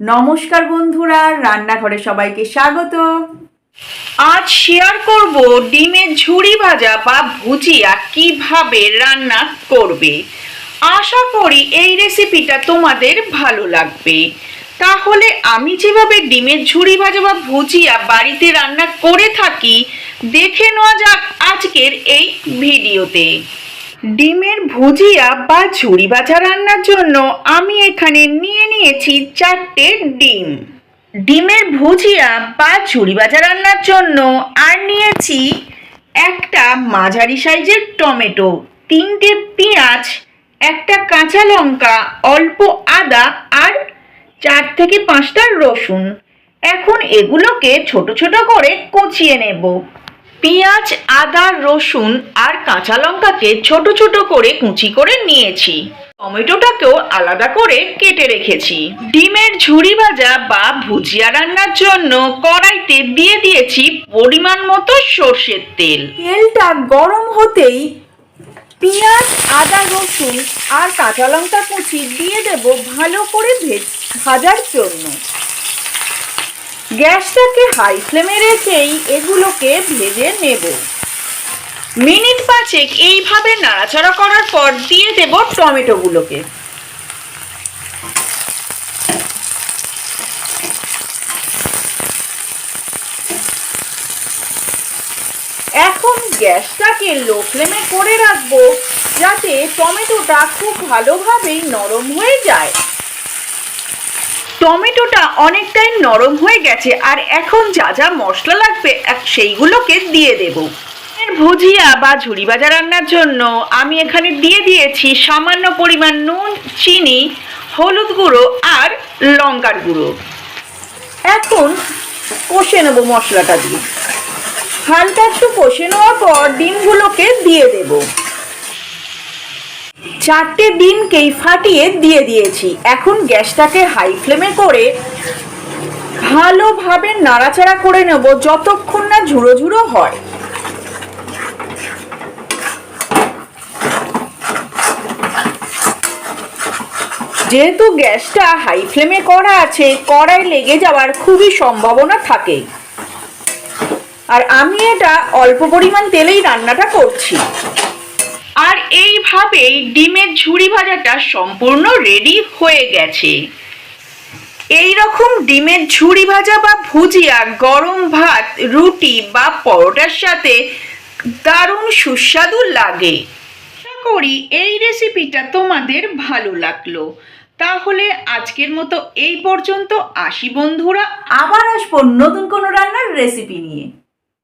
নমস্কার বন্ধুরা, রান্নাঘরে সবাইকে স্বাগত। আজ শেয়ার করব ডিমের ঝুড়ি ভাজা বা ভুজিয়া কীভাবে রান্না করবে। আশা করি এই রেসিপিটা তোমাদের ভালো লাগবে। তাহলে আমি যেভাবে ডিমের ঝুড়ি ভাজা বা ভুজিয়া বাড়িতে রান্না করে থাকি, দেখে নেওয়া যাক আজকের এই ভিডিওতে ডিমের ভুজিয়া বা ঝুড়ি ভাজা রান্নার জন্য আমি এখানে নিয়ে নিয়েছি চারটে ডিম। ডিমের ভুজিয়া বা ঝুড়ি ভাজা রান্নার জন্য আর নিয়েছি একটা মাঝারি সাইজের টমেটো, তিনটে পেঁয়াজ, একটা কাঁচা লঙ্কা, অল্প আদা আর চার থেকে পাঁচটা রসুন। এখন এগুলোকে ছোট ছোট করে কুচিয়ে নেব। পেঁয়াজ, আদা, রসুন আর কাঁচা লঙ্কাকে ছোট ছোট করে কুচি করে নিয়েছি। টমেটোটাকেও আলাদা করে কেটে রেখেছি। ডিমের ঝুড়ি ভাজা বা ভুজিয়া রান্নার জন্য কড়াইতে দিয়ে দিয়েছি পরিমাণ মতো সর্ষের তেল। তেলটা গরম হতেই পেঁয়াজ, আদা, রসুন আর কাঁচা লঙ্কা কুচি দিয়ে দেব ভালো করে ভেজ ভাজার জন্য। গ্যাসটাকে হাই ফ্লেমে রেখেই এগুলোকে ভেজে নেব। মিনিট পাঁচেক এইভাবে নাড়াচাড়া করার পর দিয়ে দেব টমেটোগুলোকে। এখন গ্যাসটাকে লো ফ্লেমে করে রাখব যাতে টমেটোটা খুব ভালোভাবেই নরম হয়ে যায়। টমেটোটা অনেকটাই নরম হয়ে গেছে আর এখন যা যা মশলা লাগবে সেইগুলোকে দিয়ে দেব। ভুজিয়া বা ঝুড়ি ভাজা রান্নার জন্য আমি এখানে দিয়ে দিয়েছি সামান্য পরিমাণ নুন, চিনি, হলুদ গুঁড়ো আর লঙ্কার গুঁড়ো। এখন কষে নেব মশলাটা দিয়ে। হালকা একটু কষে নেওয়ার পর ডিমগুলোকে দিয়ে দেব। চারটে ডিমকেই ফাটিয়ে দিয়ে দিয়েছি। এখন গ্যাসটাকে হাই ফ্লেমে করে ভালোভাবে নাড়াচাড়া করে নেব যতক্ষণ না ঝুড়ো ঝুড়ো হয়। যেহেতু গ্যাসটা হাই ফ্লেমে করা আছে, কড়াই লেগে যাওয়ার খুবই সম্ভাবনা থাকে। আর আমি এটা অল্প পরিমাণ তেলেই রান্নাটা করছি। আর এইভাবেই ডিমের ঝুড়ি ভাজাটা সম্পূর্ণ রেডি হয়ে গেছে। এই রকম ডিমের ঝুড়ি ভাজা বা ভুজিয়া, গরম ভাত, রুটি বা পরোটার সাথে দারুণ সুস্বাদু লাগে। করি এই রেসিপিটা তোমাদের ভালো লাগল। তাহলে আজকের মতো এই পর্যন্ত আসি বন্ধুরা। আবার আসব নতুন কোনো রান্নার রেসিপি নিয়ে।